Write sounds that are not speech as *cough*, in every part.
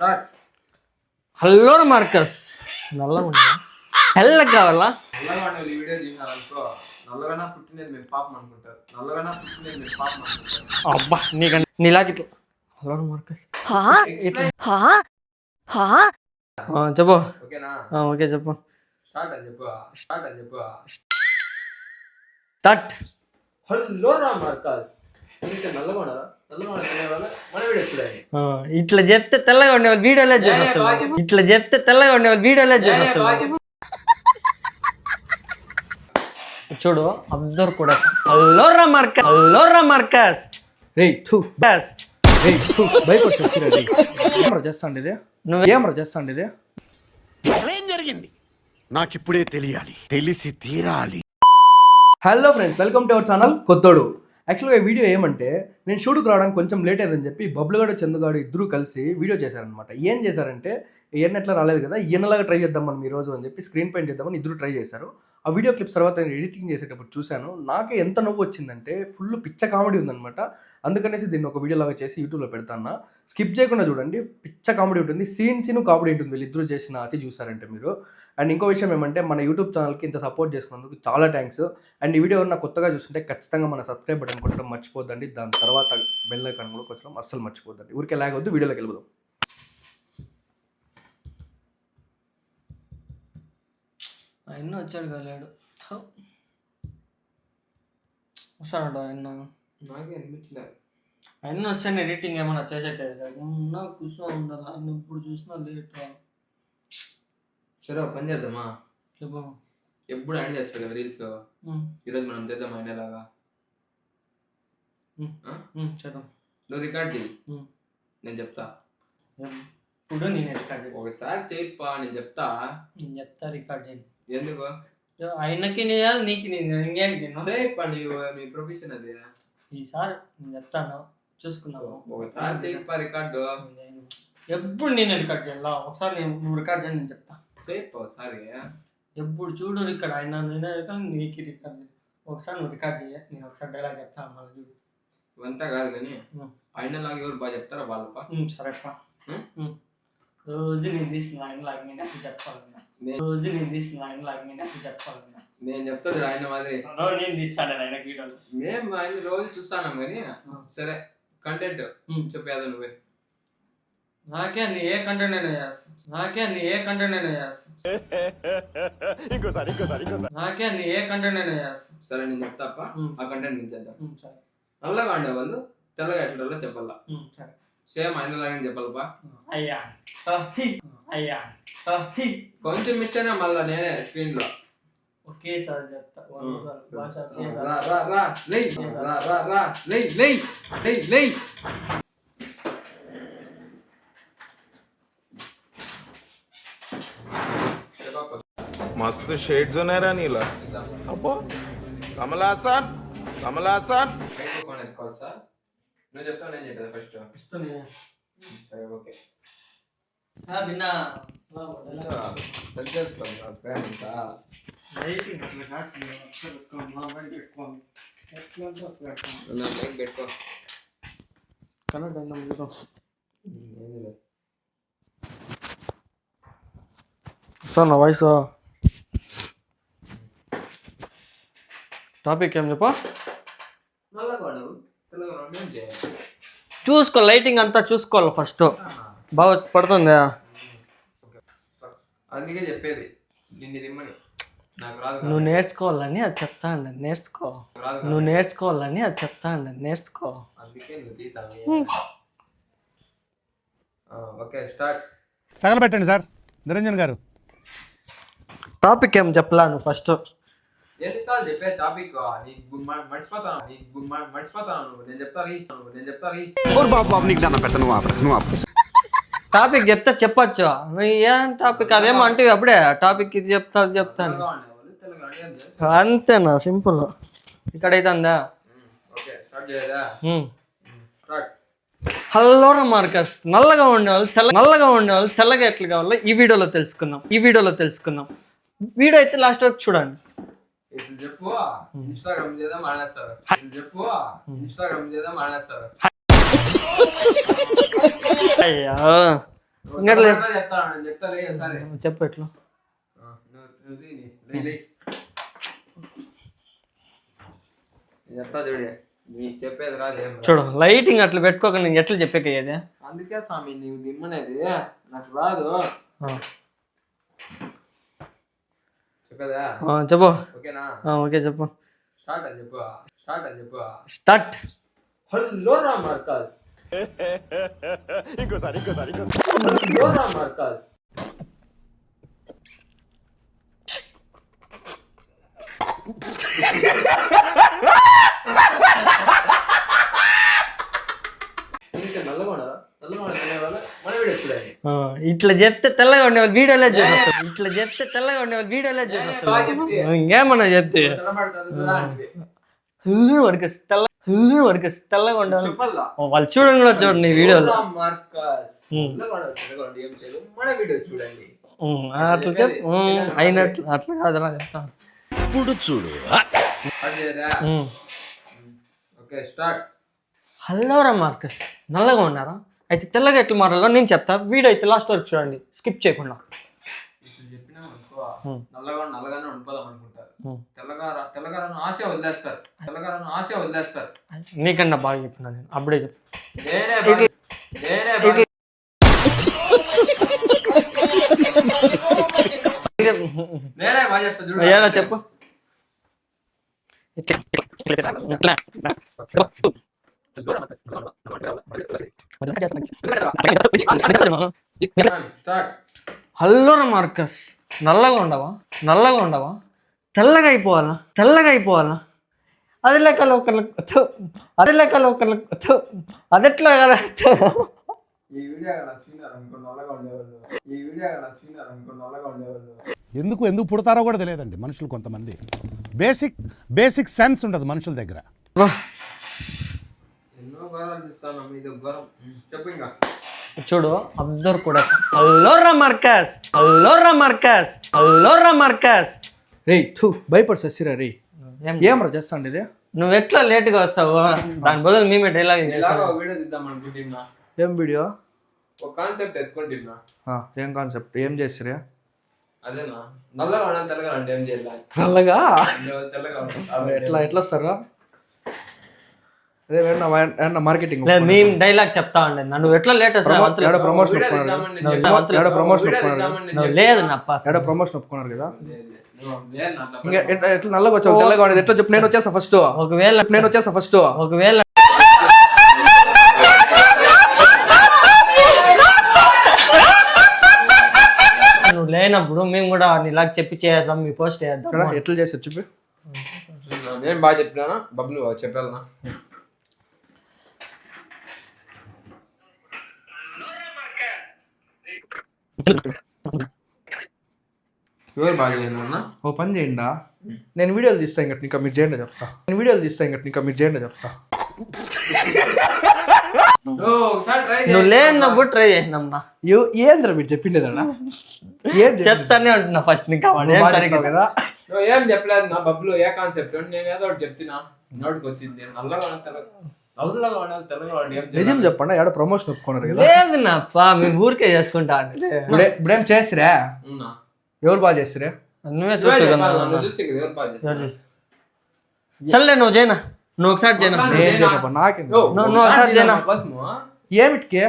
Start hello Marcus నల్లగా ఉన్నా తెల్లగా కావాలా నల్లగా ఉండే ఈ వీడియో చూసినారనుకో నల్లగానా పుట్టినది మేము పాపం అనుకుంటారు నల్లగానా పుట్టినది మేము పాపం అనుకుంటారు అబ్బా నీకంటే నీలాగా ఇట్లా హలో మార్కస్ ఆ, చెప్పు ఓకేనా ఆ, ఓకే చెప్పు స్టార్ట్ అని చెప్పు స్టార్ట్ అని చెప్పు స్టార్ట్ హలో రా ఇట్లా చెప్తే తెల్లగా ఉండేవాళ్ళు వీడియోలో చెప్పు. ఇట్లా చెప్తే తెల్లగా ఉండేవాళ్ళు వీడియోలో చెప్పు. చూడు అబ్జర్వ్ కూడా హలో రా మార్కస్ హలో రా మార్కస్. రేయ్ థూ. బస్ రేయ్ థూ. భయపడి రేయ్. ఏం రా చేస్తాండి ఇది? నువ్వు ఏం రా చేస్తాండి ఇది? ఏం జరిగింది? నాకిప్పుడే తెలియాలి. తెలిసి తీరాలి. Hello friends welcome to our channel కొత్తోడు. యాక్చువల్గా ఈ వీడియో ఏమంటే నేను షూట్కి రావడానికి కొంచెం లేట్ అయిందని చెప్పి బబ్లుగాడు చందుగాడు ఇద్దరు కలిసి వీడియో చేశారనమాట ఏం చేశారంటే ఈయన ఎట్లా రాలేదు కదా ఈయనలాగా ట్రై చేద్దాం మనం ఈ రోజు అని చెప్పి స్క్రీన్ పెయింట్ చేద్దామని ఇద్దరు ట్రై చేశారు. ఆ వీడియో క్లిప్స్ తర్వాత నేను ఎడిటింగ్ చేసేటప్పుడు చూశాను. నాకే ఎంత నవ్వు వచ్చిందంటే ఫుల్ పిచ్చ కామెడీ ఉందనమాట అందుకనేసి దీన్ని ఒక వీడియోలాగా చేసి యూట్యూబ్లో పెడతాను స్కిప్ చేయకుండా చూడండి పిచ్చ కామెడీ ఉంటుంది సీన్ సీను కామెడీ ఉంటుంది. వీళ్ళిద్దరూ చేసిన అతి చూసారంటే మీరు. అండ్ ఇంకో విషయం ఏమంటే మన యూట్యూబ్ ఛానల్కి ఇంత సపోర్ట్ చేసినందుకు చాలా థ్యాంక్స్ అండ్ ఈ వీడియో నా కొత్తగా చూస్తుంటే ఖచ్చితంగా మన సబ్స్క్రైబ్ బటన్ కొట్టడం మర్చిపోద్దండి. దాని తర్వాత బెల్ ఐకాన్ కూడా కొట్టడం అస్సలు మర్చిపోద్దండి. ఊరికే లాగొద్దు వీడియోలోకి వెళ్ళిపోదాం. ఆయన వచ్చాడు కదాడు వస్తాడు ఆయన నాకే అనిపించలే. ఆయన వస్తాను ఎడిటింగ్ ఏమైనా చేసాక ఉన్నా కూర్చో ఉండాలి ఆయన ఇప్పుడు చూసినా లేట్ సరే పని చేద్దామా? చెప్పు. ఎప్పుడు యాడ్ చేస్తాడు కదా రీల్స్ ఈరోజు మనం చేద్దాం ఆయనలాగా ఉమ్, ఆ? ఉమ్, చేద్దాం. నువ్వు రికార్డ్ చేయి ఉమ్. నేను చెప్తా. ఇప్పుడు నేను రికార్డ్ చేస్తాను ఒకసారి చేయప్పా నేను చెప్తా. నేను చెప్తా రికార్డ్ చేయను ఎందుకు? ఆయనకి నేను నీకు నేను ఇంకేం చేయప్పా నీ నీ ప్రొఫెషన్ అది. ఈసారి నేను చెప్తాను చూసుకున్నావు ఒకసారి చేయప్పా రికార్డు ఎప్పుడు నేను రికార్డ్ చేయాలా? ఒకసారి నేను నువ్వు రికార్డ్ చేయని నేను చెప్తా. చేయప్పా ఒకసారి. ఎప్పుడు చూడు రికార్డ్ ఆయన నేనే నీకు రికార్డ్ చేయి ఒకసారి నువ్వు రికార్డ్ చేయ నేను ఒకసారి డైలాగ్ చెప్తాను మళ్ళీ చూడు. ఇవంతా కాదు కానీ. ఆయనలాగా ఎవరు బాగా చెప్తారా వాళ్ళపా. ఉమ్, సరేపా. ఉమ్? ఉమ్. రోజు నేను తీసిన ఆయన లాగా నేను అప్పుడు నే- రోజు నేను తీసిన ఆయన లాగా నేను అప్పుడు చెప్పాలన్నా. నేను చెప్తా చూడు ఆయన మాదిరి. నేను తీస్తాను ఆయన వీడియోలు. మేము ఆయన రోజు చూస్తాను కానీ. సరే కంటెంట్. చెప్పేదా నువ్వే. నాకే నీ ఏ కంటెంట్ అయినా చేస్తాను నాకే నీ ఏ కంటెంట్ అయినా చేస్తాను *laughs* ఇంకోసారి ఇంకోసారి ఇంకోసారి. నాకే నీ ఏ కంటెంట్ అయినా చేస్తాను సరే నేను చెప్తాప్ప. ఆ కంటెంట్ నేను చేద్దాం. సరే. నల్లగా ఉండే వాళ్ళు తెల్లగా ఎట్లా చెప్పాలా. సేమ్ ఆయనలాగానే చెప్పాలపా అయ్యా. అయ్యా. కొంచెం మిస్ అయినా మళ్ళా నేనే స్క్రీన్లో. ఒకేసారి చెప్తా. ఒకసారి. భాష రా ఒకేసారి. రా రా లే వస్తా? నువ్వు చెప్తావు నేను చెప్పేది ఫస్ట్ సరే ఓకే. భిన్నా సెట్ చేసుకో ప్రేమంతా పెట్టుకో కనెక్ట్ అయిందా ముందు సార్ నా వాయిస్ టాపిక్ ఏం చెప్పా? నల్లగొండవు చూసుకో లైటింగ్ అంతా చూసుకోవాలి ఫస్ట్ బాగా పడుతుందా? అందుకే చెప్పేది నిన్ను రిమ్మని. నాకు రాదు నువ్వు నేర్చుకోవాలని అది చెప్తా అండి నేర్చుకో. నువ్వు నేర్చుకోవాలని అది చెప్తా అండి నేర్చుకో. ఓకే స్టార్ట్ తగలబెట్టండి సార్ నిరంజన్ గారు. టాపిక్ ఏం చెప్పలా నువ్వు ఫస్ట్ ఎన్నిసార్లు చెప్పే టాపిక్ నీకు మర్చిపోతాను. నీకు మర్చిపోతాను. నేను చెప్తాను నేను ఆపు టాపిక్ చెప్తే చెప్పొచ్చు. నువ్వు ఏం టాపిక్ అదేమో అంటే అప్పుడే? టాపిక్ ఇది చెప్తా అది చెప్తాను ఉండే? అంతేనా? సింపుల్. ఇక్కడ అయితే అందా? ఓకే స్టార్ట్ చేయదా స్టార్ట్. Hello Marcus. నల్లగా ఉండేవాళ్ళు తెల్ల నల్లగా ఉండేవాళ్ళు తెల్లగా ఎట్లా కావాలో ఈ వీడియోలో తెలుసుకుందాం. ఈ వీడియోలో తెలుసుకుందాం. వీడియో అయితే లాస్ట్ వరకు చూడండి. ఇప్పుడు చెప్పు. ఇన్స్టాగ్రామ్ చేద్దాం మానేస్తారు. ఇప్పుడు చెప్పు. ఇన్స్టాగ్రామ్ చేద్దాం మానేస్తారు. అయ్యో. ఇంకెట్లా. చెప్తా చెప్తాను సరే. చెప్పు ఎట్లా? చెప్తా చూడే చెప్పేది రాదు. చూడు లైటింగ్ అట్లా పెట్టుకోక నేను ఎట్లా చెప్పేకయ్యేది అందుకే స్వామి నీవు దిమ్మనేది. నాకు రాదు. చెప్పు. ఓకేనా? ఆ, ఓకే చెప్పు. స్టార్ట్ అని చెప్పు. స్టార్ట్ అని చెప్పు. స్టార్ట్. హలో రా మార్కస్. ఇంకోసారి ఇంకోసారి హలో రా మార్కస్. ఇంకా నల్లగా ఇట్లా చెప్తే తెల్లగా ఉండేవాళ్ళు వీడియోలే చూడొస్తారు. ఇట్లా చెప్తే తెల్లగా ఉండేవాళ్ళు వీడియోలే చెప్తే. ఇంకేమన్నా చెప్తే. హల్లు వరకు తెల్ల హల్లు వరకు తెల్లగా ఓ, వాళ్ళు చూడండి కూడా చూడండి వీడియోలో. హలో అట్లా చెప్పు ఉమ్, అయినట్లు అట్లా కాదురా చెప్తా. స్టార్ట్ చేయరా ఉమ్. Okay start. హల్లోరా మార్కస్. నల్లగా ఉన్నారా? అయితే తెల్లగా ఎట్లా మారాలో నేను చెప్తా. వీడియో అయితే లాస్ట్ వరకు చూడండి. స్కిప్ చేయకుండా. నల్లగా నల్లగానే ఉండిపోదాం అనుకుంటారు. ఆశ వదిలేస్తారు. ఆశ వదిలేస్తారు. నీకన్నా బాగా చెప్పినా నేను. అప్పుడే చెప్పు. నేనే బాగా- నేనే చెప్తా చూడు. చెప్పు. ఇట్లా, ఇట్లా, హల్లోరా మార్కస్. నల్లగా ఉండవా? నల్లగా ఉండవా? తెల్లగా అయిపోవాలా? తెల్లగా అయిపోవాలా? అది లెక్కలు ఒకళ్ళకి థు, అది లెక్కలు ఒకళ్ళకి థు, అదెట్లా కదా? ఎందుకు ఎందుకు పుడతారో కూడా తెలియదండి మనుషులు కొంతమంది. బేసిక్ బేసిక్ సెన్స్ ఉండదు మనుషుల దగ్గర. చూడు అందరు కూడా హల్లోరా మార్కస్ హల్లోరా మార్కస్ హల్లోరా మార్కస్. రే థూ భయపడి ససిరా రే ఏం? రా చేస్తా ఇది? నువ్వు ఎట్లా లేట్గా వస్తావు? దాని బదులు మేమే డైలాగ్ ఎలాగో ఒక వీడియో తీద్దాం అనుకుంటున్నా. ఏం వీడియో? ఒక కాన్సెప్ట్ ఎత్తుకుంటున్నా. ఏం కాన్సెప్ట్ ఏం చేసిరా అదేనా? నల్లగా ఉండాలి తెల్లగా అంటే ఏం చేయాలి నల్లగా? తెల్లగా ఎట్లా ఎట్లా వస్తారా మార్కెటింగ్ లేదు మేము డైలాగ్ చెప్తా ఉండేది నువ్వు ఎట్లా లేట్ వస్తావు అంతలో- ప్రమోషన్ ఏడ ప్రమోషన్ చెప్పా. లేదు నప్ప ఏడ ప్రమోషన్ ఒప్పుకున్నారు కదా? ఎట్లా ఎట్లా నల్లగా వచ్చావు? తెల్లగా ఉండేది ఎట్లా చెప్పు? నేను వచ్చేస్తా ఫస్ట్ ఒకవేళ నేను వచ్చేస్తా ఫస్ట్ ఒకవేళ నువ్వు లేనప్పుడు మేము కూడా నీలాగా చెప్పి చేస్తాం మీ పోస్ట్ చేద్దాం ఎట్లా చేసి చెప్పి. నేను బాగా చెప్పినా బబ్లు చెప్పాలనా ఎవరు బాగా చేయను ఓ పని చేయండి? నేను వీడియోలు తీస్తా ఇంకా ఇంకా మీరు చేయండి చెప్తా. నేను వీడియోలు తీస్తా ఇంకా ఇంకా మీరు చేయండి చెప్తా. నువ్వు లేనప్పుడు ట్రై చేసినాంనా ఏ- ఏంద్రా మీరు చెప్పిండేదన్నా? ఏం చెప్తానే ఉంటున్నా ఫస్ట్ నీకు కావాలి ఏం కదా. చెప్పలేదు నా బబ్లు ఏ కాన్సెప్ట్ నేను ఏదో ఒకటి చెప్తున్నా. నోటికి వచ్చింది నల్లగా నిజం? చెప్పండి ఆడ ప్రమోషన్ ఒప్పుకున్నారు కదా? లేదు నాప్ప మేము ఊరికే చేసుకుంటా అంటే ఇప్పుడే చేసిరా? ఎవరు బాగా చేసిరా? నువ్వే నువ్వే చూసు చెప్పాలి, నువ్వు చూస్తే కదా ఎవరు బాగా చేస్తారు? సర్లే నువ్వు చేయనా నువ్వు ఒకసారి చేయనా నువ్వు- ఒకసారి చేయనా? ఏమిటికి?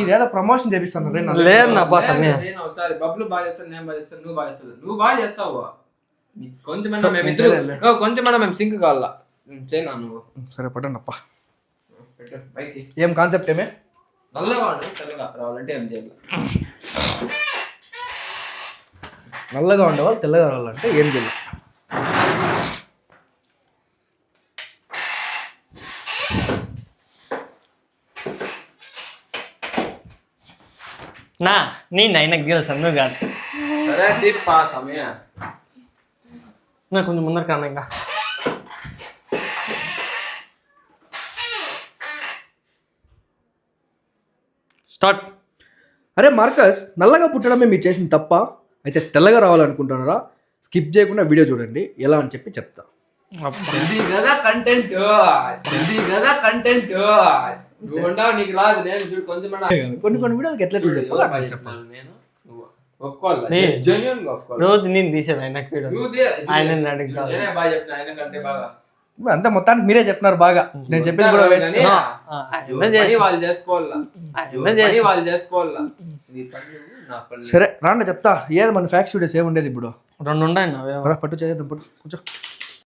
ఇదేదో ప్రమోషన్ చేపిస్తాను. లేదు నా బాస్ ఒకసారి. బబ్లు బాగా చేస్తాను నేను బాగా చేస్తాను నువ్వు బాగా చేస్తావు. నువ్వు బాగా చేస్తావు. ఓ, కొంచెమన్నా మేము సింక్ కావాలా? ఉమ్, చేయనా నువ్వు సరే పడండి అప్ప పెట్టు పైకి ఏం కాన్సెప్ట్ ఏమే నల్లగా ఉండాలి తెల్లగా రావాలంటే ఏం చేయాలి నల్లగా ఉండేవాళ్ళు తెల్లగా రావాలంటే ఏం చేయాలి నా నీ నైనా గెలుసు నువ్వు కాదు సరే తీపా సమయం నాకు కొంచెం ముందర కాను స్టార్ట్. అరే మార్కస్ నల్లగా పుట్టడమే మీరు చేసిన తప్ప అయితే తెల్లగా రావాలనుకుంటున్నారా? స్కిప్ చేయకుండా వీడియో చూడండి. ఎలా అని చెప్పి చెప్తా. ఇది కదా కంటెంట్ ఇది కదా కంటెంట్ నువ్వు ఉండవు నీకు రాదు. నేను చూడు కొంచెం కొన్ని కొన్ని వీడియోలకి ఎట్లా ఎట్లా చెప్పాలి అట్లా చెప్పాలి నేను నువ్వు ఒప్పుకోవాలి నే- జెన్యున్గా ఒప్పుకోవాలి రోజు నేను తీసేది ఆయనకు వీడియో నువ్వు అడుగుతా. బాగా ఆయన కంటే బాగా. అంతా మొత్తానికి మీరే చెప్తున్నారు బాగా. నేను చెప్పింది కూడా వేస్ట్. వాళ్ళు చేసుకోవాలా? వాళ్ళు చేసుకోవాలా? నీ పని నువ్వు, నా పని సరే రాండి చెప్తా. ఏది మన ఫ్యాక్స్ వీడియోస్ ఏముండేది ఇప్పుడు? రెండు ఉన్నాయి పద, పట్టు చేద్దాం పట్టు. కూర్చో.